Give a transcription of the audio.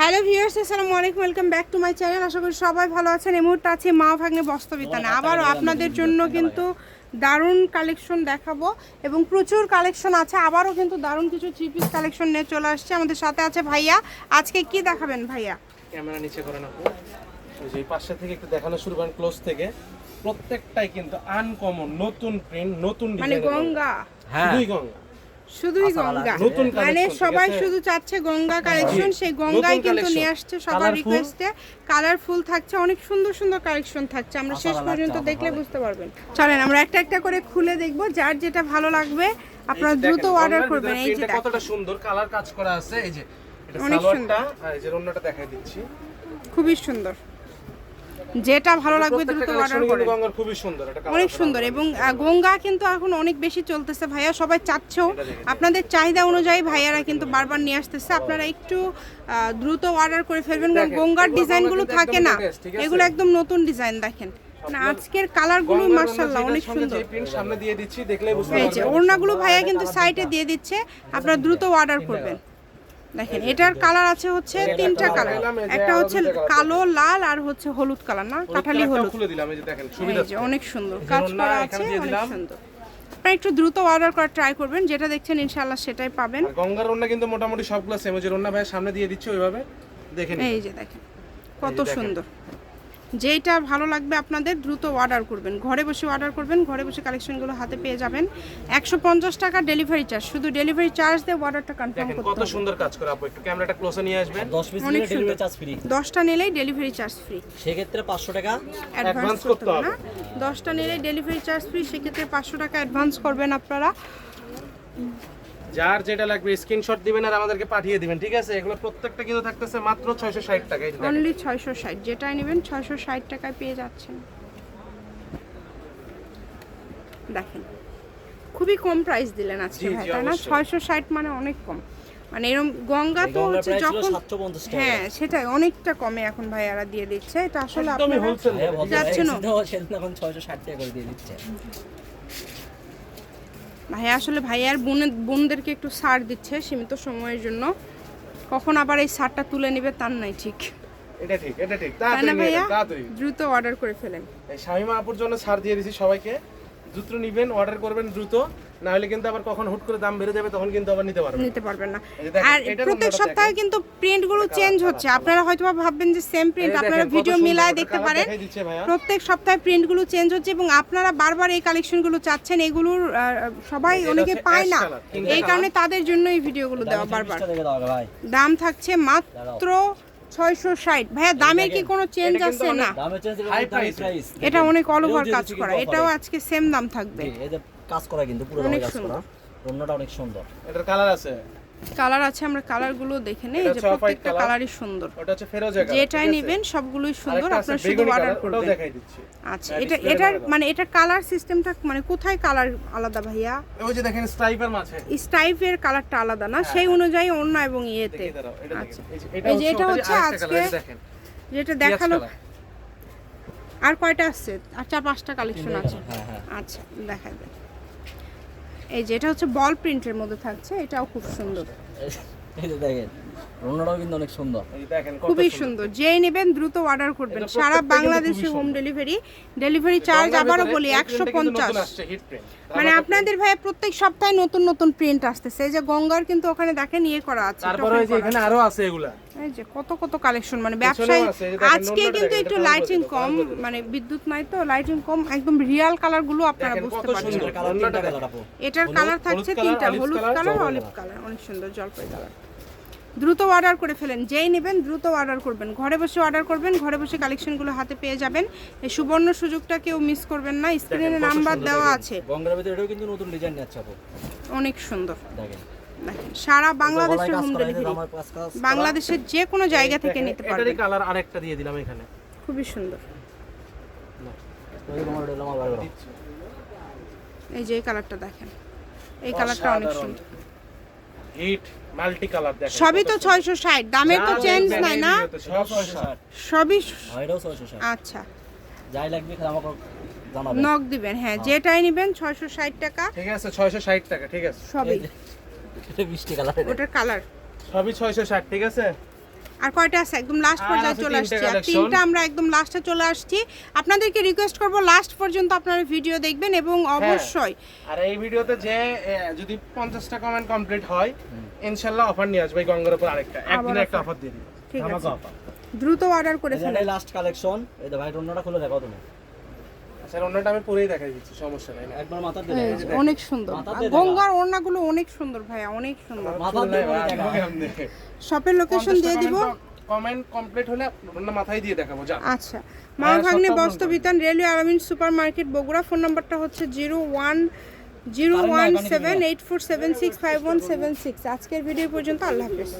Hello viewers আসসালামু আলাইকুম welcome back to my channel আশা করি সবাই ভালো আছেন। এই মুহূর্তে আছে মা ভাগ্নে বস্তবিতানে আবারও আপনাদের জন্য কিন্তু দারুণ কালেকশন দেখাবো এবং প্রচুর কালেকশন আছে। আবারও কিন্তু দারুণ কিছু থ্রি পিস কালেকশন নিয়ে চলে আসছে। আমাদের সাথে আছে ভাইয়া। আজকে কি দেখাবেন ভাইয়া? ক্যামেরা নিচে করেন আপু এই পাশে থেকে একটু দেখানো শুরু করেন ক্লোজ থেকে। প্রত্যেকটাই কিন্তু আনকমন নতুন প্রিন্ট নতুন মানে গঙ্গা। শুধুই গঙ্গা। শুধুই গঙ্গা। মানে সবাই শুধু চাচ্ছে গঙ্গা কালেকশন সেই গঙ্গাই নতুন কিন্তু নিয়ে আসছে সবার। রিকোয়েস্টে কালারফুল থাকছে অনেক সুন্দর সুন্দর কালেকশন থাকছে। আমরা শেষ পর্যন্ত দেখলে বুঝতে পারবেন। চলেন আমরা একটা একটা করে খুলে দেখব যার যেটা ভালো লাগবে। আপনারা দ্রুত অর্ডার করবেন এই যে কতটা সুন্দর কালার কাজ করা আছে। এই যে এটা সালোয়ারটা আর এই যে অন্যটা দেখাই দিচ্ছি। খুবই সুন্দর। যেটা ভালো লাগবে দ্রুত অর্ডার খুবই সুন্দর অনেক সুন্দর এবং গঙ্গা কিন্তু এখন অনেক বেশি চলতেছে ভাইয়া সবাই চাচ্ছেও। আপনাদের চাহিদা অনুযায়ী ভাইয়ারা কিন্তু বারবার নিয়ে আসতেছে। আপনারা একটু দ্রুত অর্ডার করে ফেলবেন কারণ গঙ্গার ডিজাইনগুলো থাকে না? এগুলো একদম নতুন ডিজাইন দেখেন। না আজকের কালারগুলো মার্শাল্লাহ অনেক সুন্দর। সামনে দিয়ে দিচ্ছি দেখলেই বুঝতে পারবেন ওড়নাগুলো ভাইয়া কিন্তু সাইডে দিয়ে দিচ্ছে। আপনারা দ্রুত অর্ডার করবেন। দেখেন এটার কালার আছে হচ্ছে তিনটা কালার একটা হচ্ছে কালো লাল আর হচ্ছে হলুদ কালার না? কাঠালি হলুদ। খুলে দিলাম এই যে দেখেন সুবিধা আছে অনেক সুন্দর। কাজ করা আছে অনেক সুন্দর। আপনারা একটু দ্রুত অর্ডার করার ট্রাই করবেন যেটা দেখছেন ইনশাআল্লাহ সেটাই পাবেন। গঙ্গার রন্না কিন্তু মোটামুটি সবগুলো সেম যে রন্না ভাই সামনে দিয়ে দিচ্ছে ওইভাবে দেখেন এই যে দেখেন কত সুন্দর। যেইটা ভালো লাগবে আপনাদের দ্রুত অর্ডার করবেন। ঘরে বসে অর্ডার করবেন ঘরে বসে কালেকশনগুলো হাতে পেয়ে যাবেন। একশো পঞ্চাশ টাকা ডেলিভারি চার্জ শুধু ডেলিভারি চার্জ দিয়ে অর্ডারটা কনফার্ম করতে কত সুন্দর কাজ করে আপু একটু ক্যামেরাটা ক্লোজে নিয়ে আসবেন। দশ পিস অনেক নিলে ডেলিভারি চার্জ ফ্রি দশটা নিলেই ডেলিভারি চার্জ ফ্রি সেক্ষেত্রে পাঁচশো টাকা অ্যাডভান্স করতে হবে না। দশটা নিলে ডেলিভারি চার্জ ফ্রি সেক্ষেত্রে পাঁচশো টাকা অ্যাডভান্স করবেন আপনারা। যার যেটা লাগবে স্ক্রিনশট দিবেন আর আমাদেরকে পাঠিয়ে দিবেন ঠিক আছে? এগুলো প্রত্যেকটা কিন্তু থাকতেছে মাত্র 660 টাকা অনলি ছয়শো ষাট যেটাই নেবেন ছয়শো ষাট টাকায় পেয়ে যাচ্ছেন। দেখেন খুবই কম প্রাইস দিলেন আজকে ভাই তাই না? অবশ্যই। ছয়শো ষাট মানে অনেক কম। মানে এরকম গঙ্গা তো হচ্ছে যখন হ্যাঁ সেটাই অনেকটা কমে এখন ভাই ভাইয়ারা দিয়ে দিচ্ছে। এটা আসলে আপনি হ্যাঁ, ভদ্র যাচ্ছে না। এখন ছয়শো ষাট টাকা করে দিয়ে দিচ্ছে। ভাইয়া আসলে ভাইয়ার বোনের বোনদেরকে একটু সার দিচ্ছে সীমিত সময়ের জন্য। কখন আবার এই সারটা তুলে নেবে তার নাই ঠিক। এটা ঠিক এটা ঠিক। তাড়াতাড়ি ভাইয়া? দ্রুত অর্ডার করে ফেলেন। শামিমা আপুর জন্য সার দিয়ে দিছি সবাইকে। দ্রুত নিবেন অর্ডার করবেন দ্রুত। না হলে কিন্তু আবার কখন হুট করে দাম বেড়ে যাবে তখন কিন্তু আবার নিতে পারবেন নিতে পারবেন না। আর প্রত্যেক সপ্তাহে কিন্তু প্রিন্টগুলো চেঞ্জ হচ্ছে। আপনারা হয়তো ভাববেন যে সেম প্রিন্ট আপনারা ভিডিও মিলায় দেখতে পারেন। প্রত্যেক সপ্তাহে প্রিন্টগুলো চেঞ্জ হচ্ছে এবং আপনারা বারবার এই কালেকশনগুলো চাচ্ছেন এগুলোর সবাই অনেকে পায় না। এই কারণে তাদের জন্য এই ভিডিওগুলো দেওয়া বারবার। দাম থাকছে মাত্র ছয়শো ষাট। ভাইয়া দামের কি কোনো চেঞ্জ আছে না? এটা অনেক অল ওভার কাজ করা। এটাও আজকে সেম দাম থাকবে। কাজ করা কিন্তু পুরো অনেক সুন্দর। করা। অনেক সুন্দর। এটার কালার আছে? কালার আছে আমরা কালারগুলো দেখে নেই যে প্রত্যেকটা কালারই সুন্দর। ওটা হচ্ছে ফেরোজা কালার যেটাই নেবেন সবগুলোই সুন্দর আপনারা শুধু অর্ডার কালার ওটাও করবেন। দেখাই দিচ্ছি। আচ্ছা হ্যাঁ, এটা এটার মানে এটা কালার সিস্টেমটা মানে কোথায় কালার আলাদা ভাইয়া? ওই যে দেখেন স্ট্রাইপার মাঝে। স্টাইপের কালারটা আলাদা না? সেই অনুযায়ী অন্য এবং ইয়েতে। হ্যাঁ। আচ্ছা। এই যে- এটা হচ্ছে আজকে যেটা দেখাল আর কয়টা আসছে আর চার পাঁচটা কালেকশন আছে। হ্যাঁ হ্যাঁ। আচ্ছা দেখাই দেন। এই যে এটা হচ্ছে বল প্রিন্টের মধ্যে থাকছে এটাও খুব সুন্দর। এই যে দেখেন অন্যটাও কিন্তু অনেক সুন্দর। এই দেখেন খুবই সুন্দর। যেই নেবেন দ্রুত অর্ডার করবেন। সারা বাংলাদেশে হোম ডেলিভারি ডেলিভারি চার্জ আবারও বলি একশো পঞ্চাশ। মানে আপনাদের ভাই প্রত্যেক সপ্তাহে নতুন নতুন প্রিন্ট আসতেছে। এই যে গঙ্গার কিন্তু ওখানে দেখেন ইয়ে করা আছে তারপরে যে এখানে আরও আছে এগুলা। এই যে কত কত কালেকশন মানে ব্যবসায়ী আছে, আজকে কিন্তু একটু লাইটিং কম। মানে বিদ্যুৎ নাই তো লাইটিং কম একদম রিয়াল কালারগুলো আপনারা বুঝতে পারছেন। এটার কালার থাকছে তিনটা হলুদ কালার অলিভ কালার অনেক সুন্দর জলপাই কালার দ্রুত অর্ডার করে ফেলেন যেই নেবেন দ্রুত অর্ডার করবেন। ঘরে বসে অর্ডার করবেন ঘরে বসে কালেকশনগুলো হাতে পেয়ে যাবেন। এই সুবর্ণ সুযোগটা কেউ মিস করবেন না স্ক্রিনে নাম্বার দেওয়া আছে। গঙ্গার ভিতরে এটাও কিন্তু নতুন ডিজাইন নিচ্ছে অনেক সুন্দর। দেখেন। সারা বাংলাদেশে হোম ডেলিভারি। বাংলাদেশের যে কোনো জায়গা থেকে নিতে এটারই কালার আরেকটা দিয়ে দিলাম এখানে। খুবই সুন্দর। এই যে। এই কালারটা দেখেন এই কালারটা অনেক সুন্দর। হিট মাল্টি কালার দেখেন সবই তো ছয়শো ষাট দামের তো চেঞ্জ নাই না। সবই হ্যাঁ। আচ্ছা। যাই লাগবে আমাকে জানাবেন। নক দিবেন হ্যাঁ যেটাই নেবেন ছয়শো ষাট টাকা। ঠিক আছে ছয়শো ষাট টাকা ঠিক আছে। সবই। এটা বৃষ্টি কালার ওটার কালার সবই ছয়শো ষাট ঠিক আছে? আর কয়টা আছে? একদম লাস্ট পর্যায়ে চলে আসছি। আর তিনটা আমরা একদম লাস্টে চলে আসছি। আপনাদেরকে রিকোয়েস্ট করব লাস্ট পর্যন্ত আপনারা ভিডিও দেখবেন এবং হ্যাঁ। অবশ্যই আর এই ভিডিওতে যে যদি কমেন্ট কমপ্লিট হয় ইনশাল্লাহ অফার নিয়ে আসবে গঙ্গার উপর আরেকটা। একদিনে একটা অফার দিয়ে দিই ঠিক আছে। দ্রুত অর্ডার করে ফেলুন। এটাই লাস্ট কালেকশন এই ভাই অন্যটা খুলে দেখো তুমি। অন্যটা আমি পরেই দেখাই দিচ্ছি সমস্যা নাই। একবার মাথার এই দিয়ে যে, অনেক সুন্দর। গঙ্গার ওড়নাগুলো অনেক সুন্দর ভাইয়া অনেক সুন্দর। শপের লোকেশন দিয়ে দিব। কমেন্ট কমপ্লিট হলে অন্য মাথায় দিয়ে দেখাবো যা। আচ্ছা। মা হ্যাঁ, Bhagne Bastra Bitan railway Alamin super market Bogura phone নাম্বারটা হচ্ছে zero one zero one seven eight four seven six five one seven six. আজকের ভিডিও পর্যন্ত আল্লাহ হাফেজ।